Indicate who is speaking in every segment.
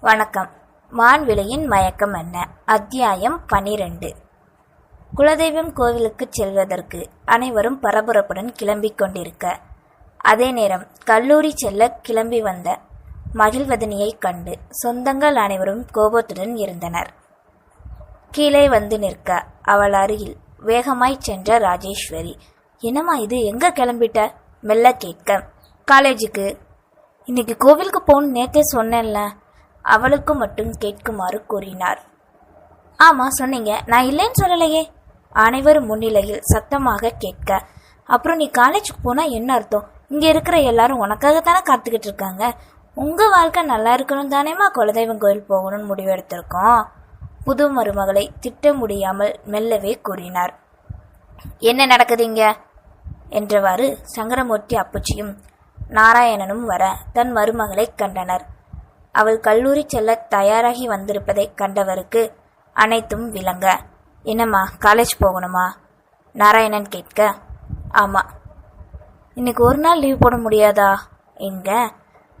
Speaker 1: வணக்கம். மான்விலையின் மயக்கம் என்ன? அத்தியாயம் பனிரெண்டு. குலதெய்வம் கோவிலுக்கு செல்வதற்கு அனைவரும் பரபரப்புடன் கிளம்பிக் கொண்டிருக்க. அதே நேரம் கல்லூரி செல்ல கிளம்பி வந்த மகிழ்வதனியைக் கண்டு சொந்தங்கள் அனைவரும் கோபத்துடன் இருந்தனர். கீழே வந்து நிற்க அவள் அருகில் வேகமாய் சென்ற ராஜேஸ்வரி என்னம்மா இது? எங்க கிளம்பிட்ட? மெல்ல கேட்க. காலேஜுக்கு. இன்னைக்கு கோவிலுக்கு போன்னு நேத்தே சொன்னேன்ல. அவளுக்கு மட்டும் கேட்குமாறு கூறினார். ஆமா சொன்னீங்க. நான் இல்லைன்னு சொல்லலையே. அனைவரும் முன்னிலையில் சத்தமாக கேட்க அப்புறம் நீ காலேஜுக்கு போனால் என்ன அர்த்தம்? இங்கே இருக்கிற எல்லாரும் உனக்காகத்தானே காத்துக்கிட்டு இருக்காங்க? உங்கள் வாழ்க்கை நல்லா இருக்கணும் தானேமா குலதெய்வம் கோயில் போகணும்னு முடிவெடுத்திருக்கோம் புது மருமகளை திட்ட முடியாமல் மெல்லவே கூறினார். என்ன நடக்குதுங்க என்றவாறு சங்கரமூர்த்தி அப்புச்சியும் நாராயணனும் வர தன் மருமகளை கண்டனர். அவள் கல்லூரி செல்ல தயாராகி வந்திருப்பதைக் கண்டவருக்கு அனைத்தும் விளங்க. என்னம்மா காலேஜ் போகணுமா? நாராயணன் கேட்க ஆமா. இன்னைக்கு ஒரு நாள் லீவ் போட முடியாதா? என்க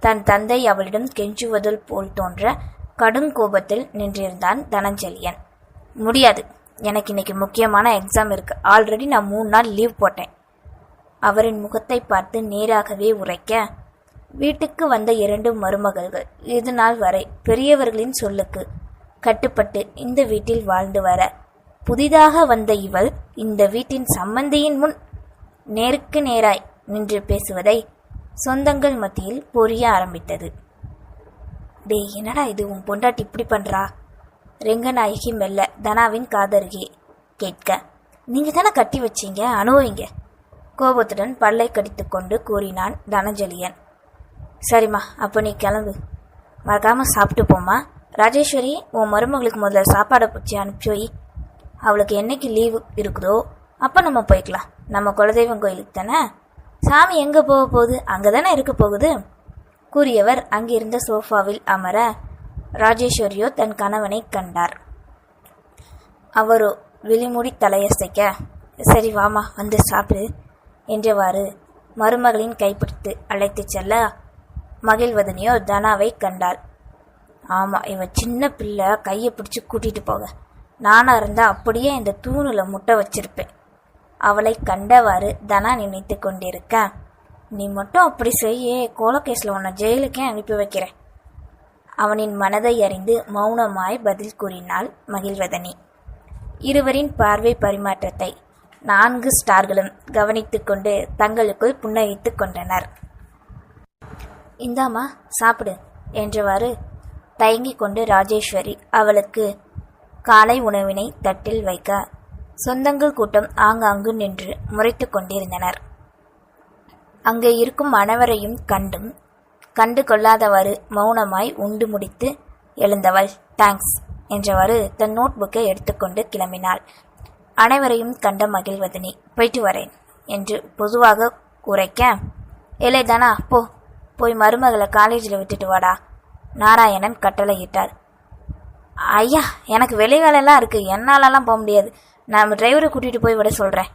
Speaker 1: தன் தந்தை அவளிடம் கெஞ்சுவதில் போல் தோன்ற கடும் கோபத்தில் நின்றிருந்தான் தனஞ்செலியன் முடியாது எனக்கு இன்னைக்கு முக்கியமான எக்ஸாம் இருக்கு. ஆல்ரெடி நான் மூணு நாள் லீவ் போட்டேன். அவரின் முகத்தை பார்த்து நேராகவே உரைக்க வீட்டுக்கு வந்த இரண்டு மருமகள்கள் இது நாள் வரை பெரியவர்களின் சொல்லுக்கு கட்டுப்பட்டு இந்த வீட்டில் வாழ்ந்து வர. புதிதாக வந்த இவள் இந்த வீட்டின் சம்பந்தியின் முன் நேருக்கு நேராய் நின்று பேசுவதை சொந்தங்கள் மத்தியில் பொரிய ஆரம்பித்தது. டேய் என்னடா இது? உன் பொண்டாட்டி இப்படி பண்றா? ரெங்கநாயகி மெல்ல தனாவின் காதருகே கேட்க நீங்க தானே கட்டி வச்சீங்க? அனுபவிங்க. கோபத்துடன் பல்லை கடித்துக்கொண்டு கூறினான் தனஞ்சலியன் சரிம்மா அப்போ நீ கிளம்பு. மறக்காமல் சாப்பிட்டு போம்மா. ராஜேஸ்வரி உன் மருமகளுக்கு முதல்ல சாப்பாடை பிடிச்சி அனுப்பிச்சு வை. அவளுக்கு என்னைக்கு லீவு இருக்குதோ அப்போ நம்ம போய்க்கலாம். நம்ம குலதெய்வம் கோயிலுக்கு தானே? சாமி எங்கே போக போகுது? அங்கே தானே இருக்க போகுது? கூறியவர் அங்கிருந்த சோஃபாவில் அமர ராஜேஸ்வரியோ தன் கணவனை கண்டார். அவரோ விழிமூடி தலையசைக்க சரி வாமா வந்து சாப்பிடு என்றவாறு மருமகளின் கைப்பிடித்து அழைத்துச் செல்ல மகிழ்வதனையோ தனாவை கண்டாள். ஆமா இவ சின்ன பிள்ளை கையை பிடிச்சு கூட்டிட்டு போக. நானா இருந்தா அப்படியே இந்த தூணுல முட்டை வச்சிருப்பேன். அவளை கண்டவாறு தனா நினைத்து கொண்டிருக்க நீ மட்டும் அப்படி செய்ய கோலகேஸ்ல உன்னை ஜெயிலுக்கே அனுப்பி வைக்கிறேன். அவனின் மனதை அறிந்து மௌனமாய் பதில் கூறினாள் மகிழ்வதனி. இருவரின் பார்வை பரிமாற்றத்தை நான்கு ஸ்டார்களும் கவனித்துக்கொண்டு தங்களுக்குள் புன்னகைத்துக் கொண்டனர். இந்தாமா சாப்பிடு என்றவாறு தயங்கிக் கொண்டு ராஜேஸ்வரி அவளுக்கு காலை உணவினை தட்டில் வைக்க சொந்தங்கள் கூட்டம் ஆங்காங்கு நின்று முறைத்து கொண்டிருந்தனர். அங்கே இருக்கும் அனைவரையும் கண்டும் கண்டு கொள்ளாதவாறு மௌனமாய் உண்டு முடித்து எழுந்தவள் தேங்க்ஸ் என்றவாறு தன் நோட்புக்கை எடுத்துக்கொண்டு கிளம்பினாள். அனைவரையும் கண்ட மகிழ்வதனி போயிட்டு வரேன் என்று பொதுவாக உரைக்க இல்லை தானா போ போய் மருமகளை காலேஜில் விட்டுட்டு வாடா. நாராயணன் கட்டளையிட்டார். ஐயா எனக்கு வெளி வேலையெல்லாம் இருக்கு. என்னாலலாம் போக முடியாது. நான் டிரைவரை கூட்டிகிட்டு போய் விட சொல்கிறேன்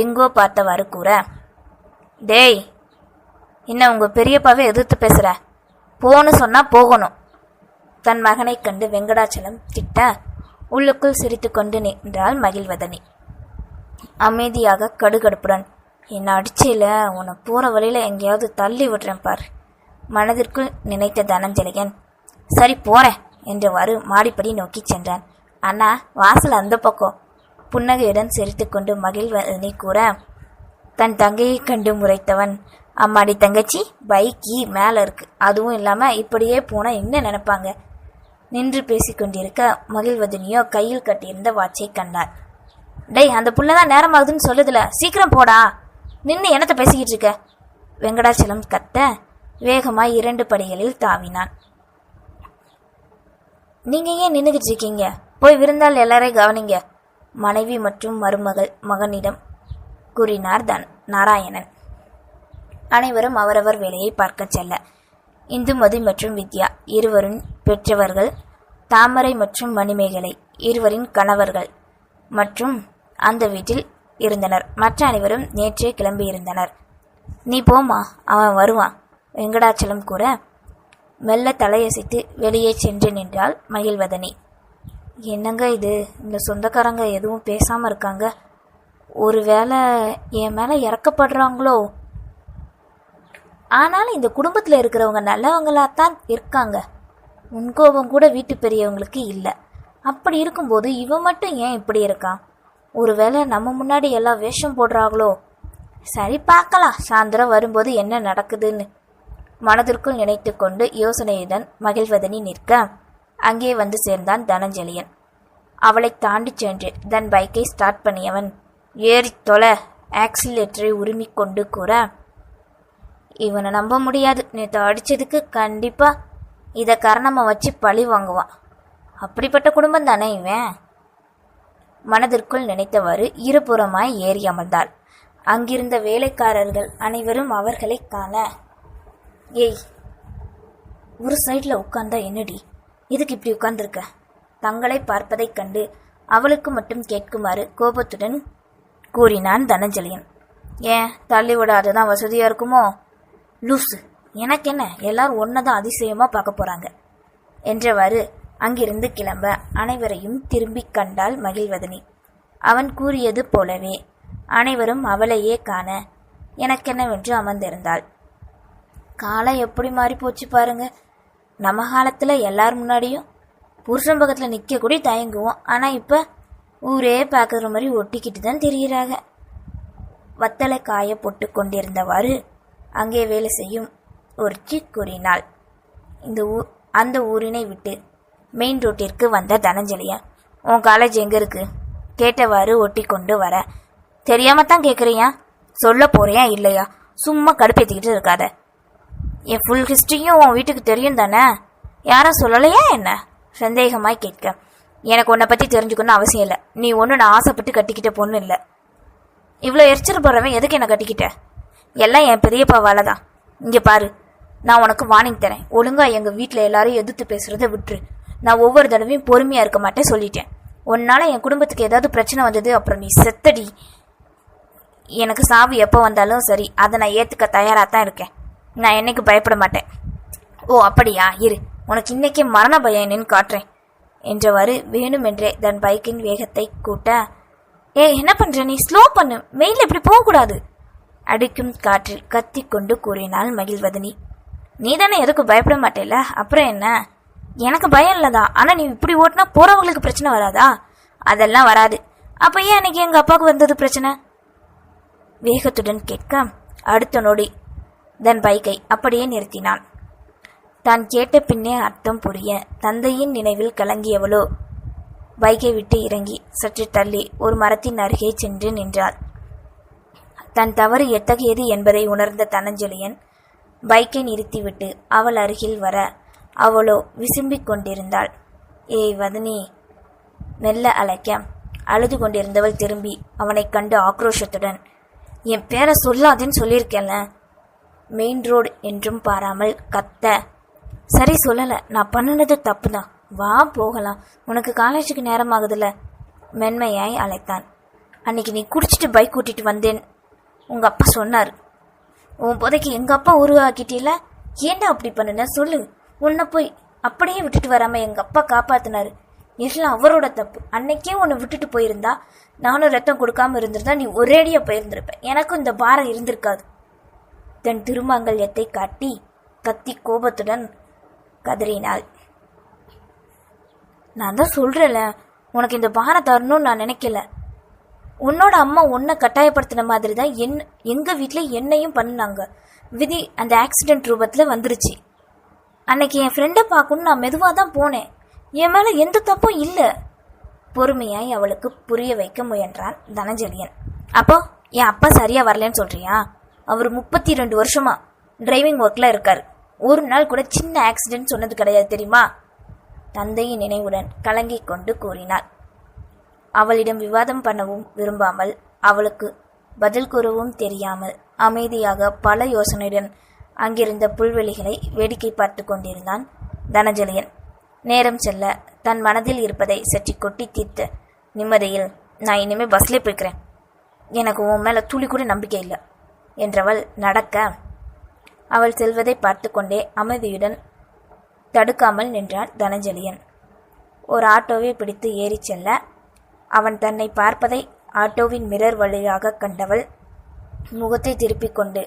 Speaker 1: எங்கோ பார்த்தவாறு கூற டேய் என்ன உங்கள் பெரியப்பாவே எதிர்த்து பேசுகிற போன்னு சொன்னால் போகணும். தன் மகனை கண்டு வெங்கடாச்சலம் திட்ட உள்ளுக்குள் சிரித்துக்கொண்டு நின்றாள் மகிழ்வதனி. அமைதியாக கடுகடுப்புடன் என்னை அடிச்சையில் உன்னை போகிற வழியில் எங்கேயாவது தள்ளி விடுறேன் பார். மனதிற்குள் நினைத்த தனஞ்சலிகன் சரி போகிறேன் என்றவாறு மாடிப்படி நோக்கி சென்றான். அண்ணா வாசல் அந்த பக்கம். புன்னகையுடன் சிரித்துக்கொண்டு மகிழ்வதனி கூற தன் தங்கையை கண்டு முறைத்தவன். அம்மாடி தங்கச்சி பைக்கி மேலே இருக்கு. அதுவும் இல்லாமல் இப்படியே போனால் என்ன நினைப்பாங்க? நின்று பேசிக்கொண்டிருக்க மகிழ்வதனியோ கையில் கட்டியிருந்த வாட்சை கண்டார். டேய் அந்த புள்ளதான் நேரமாகுதுன்னு சொல்லுதுல. சீக்கிரம் போடா. நின்று என்னத்த பேசிக்கிட்டு இருக்க? வெங்கடாச்சலம் கத்த வேகமாய் இரண்டு படிகளில் தாவினான். நீங்க ஏன் நின்றுகிட்டு இருக்கீங்க? போய் விருந்தால் எல்லாரையும் கவனிங்க. மனைவி மற்றும் மருமகள் மகனிடம் கூறினார் தன் நாராயணன். அனைவரும் அவரவர் வேலையை பார்க்கச் செல்ல. இந்துமதி மற்றும் வித்யா இருவரும் பெற்றவர்கள் தாமரை மற்றும் மணிமேகலை இருவரின் கணவர்கள் மற்றும் அந்த வீட்டில் இருந்தனர். மற்ற அனைவரும் நேற்றே கிளம்பியிருந்தனர். நீ போமா அவன் வருவான் வெங்கடாச்சலம் கூற மெல்ல தலையசைத்து வெளியே சென்று நின்றாள் மகிழ்வதனி. என்னங்க இது? இந்த சொந்தக்காரங்க எதுவும் பேசாமல் இருக்காங்க. ஒருவேளை என் மேலே இறக்கப்படுறாங்களோ? ஆனாலும் இந்த குடும்பத்தில் இருக்கிறவங்க நல்லவங்களாத்தான் இருக்காங்க. உன் கோபம் கூட வீட்டு பெரியவங்களுக்கு இல்லை. அப்படி இருக்கும்போது இவன் மட்டும் ஏன் இப்படி இருக்கான்? ஒருவேளை நம்ம முன்னாடி எல்லாம் வேஷம் போடுறாங்களோ? சரி பார்க்கலாம். சாயந்தரம் வரும்போது என்ன நடக்குதுன்னு. மனதிற்குள் நினைத்து கொண்டு யோசனையுடன் மகிழ்வதனி நிற்க அங்கே வந்து சேர்ந்தான் தனஞ்சலியன் அவளை தாண்டி சென்று தன் பைக்கை ஸ்டார்ட் பண்ணியவன் ஏறி தொலை! ஆக்சிலேட்டரை உரிமை கொண்டு கூற இவனை நம்ப முடியாது. நேற்று அடித்ததுக்கு கண்டிப்பாக இதை காரணமாக வச்சு பழி வாங்குவான். அப்படிப்பட்ட குடும்பம் தானே இவன்? மனதிற்குள் நினைத்தவாறு இருபுறமாய் ஏறி அமர்ந்தாள். அங்கிருந்த வேலைக்காரர்கள் அனைவரும் அவர்களை காண ஏய் ஒரு சைடில் உட்கார்ந்தா என்னடி? எதுக்கு இப்படி உட்கார்ந்துருக்க? தங்களை பார்ப்பதைக் கண்டு அவளுக்கு மட்டும் கேட்குமாறு கோபத்துடன் கூறினான் தனஞ்சலியன். ஏன் தள்ளி விடாததான் வசதியா இருக்குமோ? லூசு எனக்கு என்ன எல்லாரும் ஒன்னதான் அதிசயமா பார்க்க போறாங்க என்றவாறு அங்கிருந்து கிளம்ப அனைவரையும் திரும்பிக் கண்டாள் மகிழ்வதனி. அவன் கூறியது போலவே அனைவரும் அவளையே காண எனக்கென்னவென்று அமர்ந்திருந்தாள். காலம் எப்படி மாறி போச்சு பாருங்க. நம்ம காலத்தில் எல்லார் முன்னாடியும் புருஷன் பக்கத்தில் நிற்க கூட தயங்குவோம். ஆனால் இப்போ ஊரே பார்க்குற மாதிரி ஒட்டிக்கிட்டு தான் தெரிகிறாங்க வத்தலை காய போட்டு கொண்டிருந்தவாறு அங்கே வேலை செய்யும் ஒருத்தி கூறினாள். இந்த ஊ அந்த ஊரினை விட்டு மெயின் ரோட்டிற்கு வந்த தனஞ்சலியன் உன் காலேஜ் எங்க இருக்கு? கேட்டவாறு ஒட்டி கொண்டு வர தெரியாம தான் கேட்குறியா சொல்ல போறியா இல்லையா? சும்மா கடுப்பேத்திக்கிட்டு இருக்காத. என் ஃபுல் ஹிஸ்ட்ரியும் உன் வீட்டுக்கு தெரியும் தானே? யாரும் சொல்லலையா என்ன? சந்தேகமாய் கேட்க எனக்கு உன்னை பற்றி தெரிஞ்சுக்கணும்னு அவசியம் இல்லை. நீ ஒன்று நான் ஆசைப்பட்டு கட்டிக்கிட்ட பொண்ணு இல்லை. இவ்வளோ எரிச்சல் போடுறவன் எதுக்கு என்ன கட்டிக்கிட்ட? எல்லாம் என் பெரியப்பாவால தான். இங்கே பாரு நான் உனக்கு வார்னிங் தரேன். ஒழுங்கா எங்கள் வீட்டில் எல்லாரும் எதிர்த்து பேசுகிறத விட்டுரு. நான் ஒவ்வொரு தடவையும் பொறுமையாக இருக்க மாட்டேன் சொல்லிட்டேன். உன்னால் என் குடும்பத்துக்கு ஏதாவது பிரச்சனை வந்தது அப்புறம் நீ செத்தடி. எனக்கு சாவு எப்போ வந்தாலும் சரி அதை நான் ஏற்றுக்க தயாராக தான் இருக்கேன். நான் என்னைக்கு பயப்பட மாட்டேன். ஓ அப்படியா? இரு. உனக்கு இன்னைக்கே மரண பயம் என்னன்னு காட்டுறேன். என்றவாறு வேணுமென்றே தன் பைக்கின் வேகத்தை கூட்ட ஏ என்ன பண்ணுற நீ? ஸ்லோ பண்ணு. மெயில் இப்படி போகக்கூடாது. அடிக்கும் காற்றில் கத்தி கொண்டு கூறினாள் மகிழ்வதனி. நீ தானே எதுக்கு பயப்பட மாட்டேல அப்புறம் என்ன? எனக்கு பயம் இல்லைதா ஆனால் நீ இப்படி ஓட்டினா போகிறவங்களுக்கு பிரச்சனை வராதா? அதெல்லாம் வராது. அப்போ ஏன் அன்னைக்கு எங்கள் அப்பாவுக்கு வந்தது பிரச்சனை? வேகத்துடன் கேட்க அடுத்த நொடி. தன் பைக்கை அப்படியே நிறுத்தினான். தான் கேட்ட பின்னே அர்த்தம் புரிய தந்தையின் நினைவில் கலங்கியவளோ பைக்கை விட்டு இறங்கி சற்று தள்ளி ஒரு மரத்தின் அருகே சென்று நின்றாள். தன் தவறு எத்தகையது என்பதை உணர்ந்த தனஞ்சலியன் பைக்கை நிறுத்திவிட்டு அவள் அருகில் வர அவளோ விசும்பிக் கொண்டிருந்தாள் ஏய் வதனி மெல்ல அழைக்க. அழுது கொண்டிருந்தவள் திரும்பி அவனை கண்டு ஆக்ரோஷத்துடன் என் பேரை சொல்லாதேன்னு சொல்லியிருக்கேன்ல மெயின் ரோடு என்றும் பாராமல் கத்த. சரி சொல்லலை. நான் பண்ணினது தப்பு தான் வா போகலாம். உனக்கு காலேஜுக்கு நேரம் ஆகுதுல்ல மென்மையாய் அழைத்தான். அன்னைக்கு நீ குடிச்சிட்டு பைக் கூட்டிட்டு வந்தேன் உங்கள் அப்பா சொன்னார். உன் புதைக்கு எங்கள் அப்பா உருவாக்கிட்டீல ஏன்டா அப்படி பண்ணுன? சொல்லு. உன்னை போய் அப்படியே விட்டுட்டு வராம எங்க அப்பா காப்பாத்தினாரு. எல்லாம் அவரோட தப்பு. அன்னைக்கே உன்னை விட்டுட்டு போயிருந்தா நானும் ரத்தம் கொடுக்காம இருந்திருந்தா நீ ஒரேடியா போயிருந்திருப்ப. எனக்கும் இந்த பாரம் இருந்திருக்காது. தன் திருமாங்கல்யத்தை காட்டி கத்தி கோபத்துடன் கதறினாள். நான் தான் சொல்றேன்ல உனக்கு இந்த பாரம் தரணும்னு நான் நினைக்கல. உன்னோட அம்மா உன்னை கட்டாயப்படுத்தின மாதிரி தான் என் எங்கள் வீட்டில் என்னையும் பண்ணாங்க விதி அந்த ஆக்சிடென்ட் ரூபத்தில் வந்துருச்சு. அன்னைக்கு என் ஃப்ரெண்டை பார்க்கணும்னு நான் மெதுவாக தான் போனேன். என் மேலே எந்த தப்பும் இல்லை. பொறுமையாய் அவளுக்கு புரிய வைக்க முயன்றான் தனஞ்சலியன் அப்போ என் அப்பா சரியாக வரலன்னு சொல்கிறியா அவர் முப்பத்தி ரெண்டு வருஷமா டிரைவிங் ஒர்க்கில் இருக்கார். ஒரு நாள் கூட சின்ன ஆக்சிடென்ட் சொன்னது கிடையாது தெரியுமா? தந்தையின் நினைவுடன் கலங்கிக் கொண்டு கூறினார் அவளிடம் விவாதம் பண்ணவும் விரும்பாமல் அவளுக்கு பதில் கூறவும் தெரியாமல் அமைதியாக பல யோசனையுடன் அங்கிருந்த புல்வெளிகளை வேடிக்கை பார்த்து கொண்டிருந்தான் தனஞ்சலியன் நேரம் செல்ல தன் மனதில் இருப்பதை சற்றி கொட்டி தீர்த்த நிம்மதியில் நான் இனிமே பஸ்ல போய்க்கிறேன். எனக்கு உன் மேல துளி கூட நம்பிக்கை இல்லை என்றவள் நடக்க அவள் செல்வதை பார்த்து கொண்டே அமைதியுடன் தடுக்காமல் நின்றான் தனஞ்சலியன் ஒரு ஆட்டோவை பிடித்து ஏறிச் செல்ல அவன் தன்னை பார்ப்பதை ஆட்டோவின் மிரர் வழியாக கண்டவள் முகத்தை திருப்பிக் கொண்டு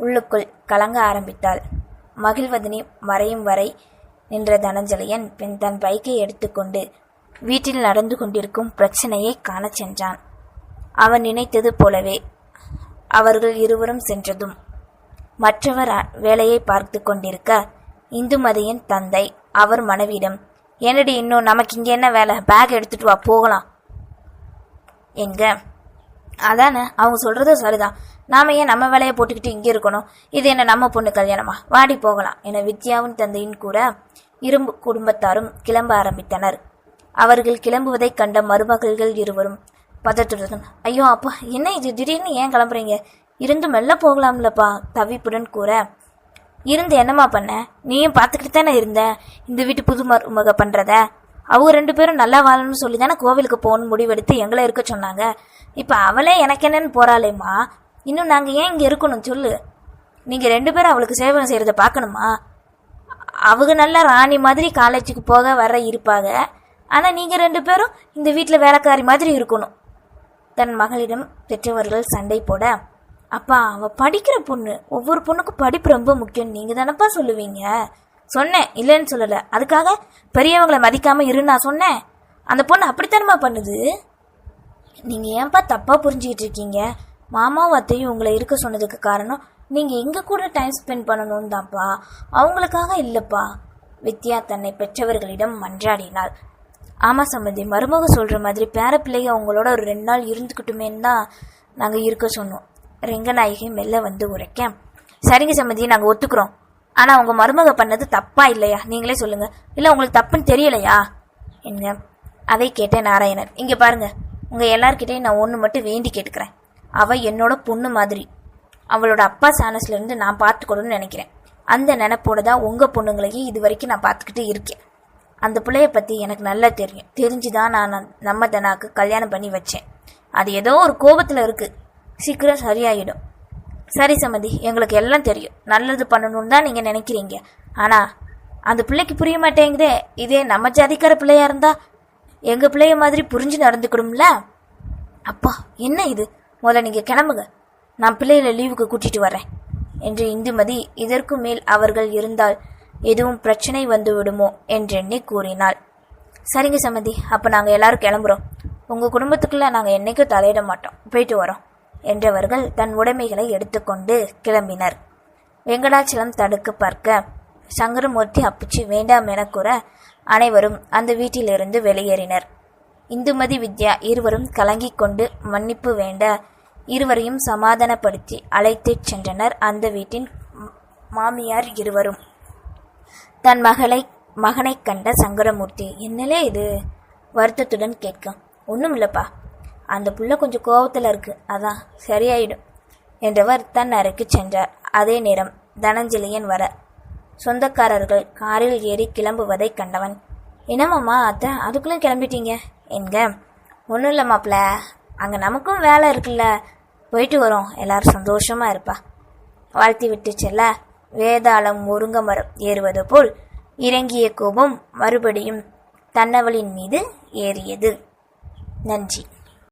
Speaker 1: உள்ளுக்குள் கலங்க ஆரம்பித்தாள். மகிழ்வதனி மறையும் வரை நின்ற தனஞ்சலியன் பின் தன் பைக்கை எடுத்துக்கொண்டு வீட்டில் நடந்து கொண்டிருக்கும் பிரச்சனையை காணச் சென்றான். அவன் நினைத்தது போலவே அவர்கள் இருவரும் சென்றதும். மற்றவர் அ- வேலையை பார்த்து கொண்டிருக்க இந்துமதியின் தந்தை அவர் மனைவியிடம் என்னடி இன்னும் நமக்கு இங்க என்ன வேலை? பேக் எடுத்துட்டு வா போகலாம். எங்க அதானே அவங்க சொல்றது சரிதான். நாம ஏன் நம்ம வேலையை போட்டுக்கிட்டு இங்கே இருக்கணும்? இது என்ன நம்ம பொண்ணு கல்யாணமா? வாடி போகலாம் என வித்யாவின் தந்தையின் கூட இரும்பு குடும்பத்தாரும் கிளம்ப ஆரம்பித்தனர். அவர்கள் கிளம்புவதைக் கண்ட மருமகள்கள் இருவரும் பதற்றுடன் ஐயோ அப்பா என்ன இது? திடீர்னு ஏன் கிளம்புறீங்க? இருந்து மெல்ல போகலாம்லப்பா தவிப்புடன் கூற இருந்து என்னம்மா பண்ண? நீயும் பார்த்துக்கிட்டு தானே இருந்த? இந்த வீட்டு புது மருமக பண்றத? அவங்க ரெண்டு பேரும் நல்லா வாழணும்னு சொல்லி தானே கோவிலுக்கு போகணும்னு முடிவெடுத்து எங்களை இருக்க சொன்னாங்க. இப்போ அவளே எனக்கு என்னன்னு போறாளேம்மா? இன்னும் நாங்கள் ஏன் இங்கே இருக்கணும் சொல்லு. நீங்கள் ரெண்டு பேரும் அவளுக்கு சேவை செய்கிறத பார்க்கணுமா? அவங்க நல்லா ராணி மாதிரி காலேஜுக்கு போக வர இருப்பாங்க. ஆனால் நீங்கள் ரெண்டு பேரும் இந்த வீட்டில் வேலைக்காரி மாதிரி இருக்கணும். தன் மகளிடம் பெற்றவர்கள் சண்டை போட அப்பா அவள் படிக்கிற பொண்ணு. ஒவ்வொரு பொண்ணுக்கும் படிப்பு ரொம்ப முக்கியம். நீங்கள் தானப்பா சொல்லுவீங்க? சொன்னேன். இல்லைன்னு சொல்லலை. அதுக்காக பெரியவங்களை மதிக்காமல் இரு நான் சொன்னேன். அந்த பொண்ணு அப்படித்தானம்மா பண்ணுது? நீங்கள் ஏன்பா தப்பாக புரிஞ்சுக்கிட்டு இருக்கீங்க? மாமாவும் அத்தையும் உங்களை இருக்க சொன்னதுக்கு காரணம் நீங்க எங்க கூட டைம் ஸ்பெண்ட் பண்ணணும் தான்ப்பா அவங்களுக்காக இல்லப்பா. வித்யா தன்னை பெற்றவர்களிடம் மன்றாடினாள். ஆமா சம்பந்தி மருமக சொல்ற மாதிரி பேர பிள்ளைங்க அவங்களோட ஒரு ரெண்டு நாள் இருந்துக்கிட்டுமேன்னு தான் நாங்க இருக்க சொன்னோம். ரெங்கநாயகி மெல்ல வந்து உரைக்க சரிங்க சம்பந்தி நாங்க ஒத்துக்கிறோம். ஆனா உங்க மருமக பண்ணது தப்பா இல்லையா? நீங்களே சொல்லுங்க. இல்ல உங்களுக்கு தப்புன்னு தெரியலையா? என்க அதை கேட்டேன் நாராயணன் இங்க பாருங்க. உங்க எல்லார்கிட்டையும் நான் ஒன்று மட்டும் வேண்டி கேட்டுக்கிறேன். அவள் என்னோட பொண்ணு மாதிரி. அவளோட அப்பா சானஸ்லேருந்து நான் பார்த்துக்கணும்னு நினைக்கிறேன். அந்த நினைப்போட தான் உங்கள் பொண்ணுங்களையும் இது வரைக்கும் நான் பார்த்துக்கிட்டு இருக்கேன். அந்த பிள்ளைய பற்றி எனக்கு நல்லா தெரியும். தெரிஞ்சு தான் நான் நம்ம தனாக்கு கல்யாணம் பண்ணி வச்சேன். அது ஏதோ ஒரு கோபத்தில் இருக்குது சீக்கிரம் சரியாயிடும். சரி சமதி எங்களுக்கு எல்லாம் தெரியும். நல்லது பண்ணணும்னு தான் நீங்கள் நினைக்கிறீங்க. ஆனால் அந்த பிள்ளைக்கு புரிய மாட்டேங்குதே. இதே நம்ம ஜாதிக்கார பிள்ளையா இருந்தால் எங்கள் பிள்ளைய மாதிரி புரிஞ்சு நடந்துக்கணும்ல? அப்பா என்ன இது? முதல்ல நீங்கள் கிளம்புங்க. நான் பிள்ளைகளை லீவுக்கு கூட்டிட்டு வரேன் என்று இந்துமதி இதற்கு மேல் அவர்கள் இருந்தால் எதுவும் பிரச்சனை வந்துவிடுமோ என்றெண்ணி கூறினாள். சரிங்க சமதி அப்போ நாங்கள் எல்லாரும் கிளம்புறோம். உங்கள் குடும்பத்துக்குள்ள நாங்கள் என்னைக்கும் தலையிட மாட்டோம். போயிட்டு வரோம். என்றவர்கள் தன் உடைமைகளை எடுத்துக்கொண்டு கிளம்பினர். வெங்கடாச்சலம் தடுக்க பார்க்க சங்கரமூர்த்தி அப்புச்சி வேண்டாம் என கூற அனைவரும் அந்த வீட்டிலிருந்து வெளியேறினர். இந்துமதி வித்யா இருவரும் கலங்கிக் கொண்டு மன்னிப்பு வேண்ட இருவரையும் சமாதானப்படுத்தி அழைத்துச் சென்றனர். அந்த வீட்டின் மாமியார் இருவரும். தன் மகளை மகனைக் கண்ட சங்கரமூர்த்தி என்னலே இது? வருத்தத்துடன் கேட்க. ஒன்றும் இல்லைப்பா அந்த புள்ள கொஞ்சம் கோபத்தில் இருக்கு. அதான் சரியாயிடும். என்றவர் தன் அறைக்கு சென்றார். அதே நேரம் தனஞ்சலியன் வர சொந்தக்காரர்கள் காரில் ஏறி கிளம்புவதைக் கண்டவன். என்னமாம்மா அத்தை? அதுக்குள்ளே கிளம்பிட்டீங்க? என்க ஒன்றும் இல்லை மாப்பிள்ள அங்கே நமக்கும் வேலை இருக்குல்ல. போயிட்டு வரோம். எல்லாரும் சந்தோஷமா இருப்பா. வாழ்த்தி விட்டு செல்ல வேதாளம் முருங்க மரம் ஏறுவது போல் இறங்கிய கோபம் மறுபடியும் தன்னவளின் மீது ஏறியது. நன்றி.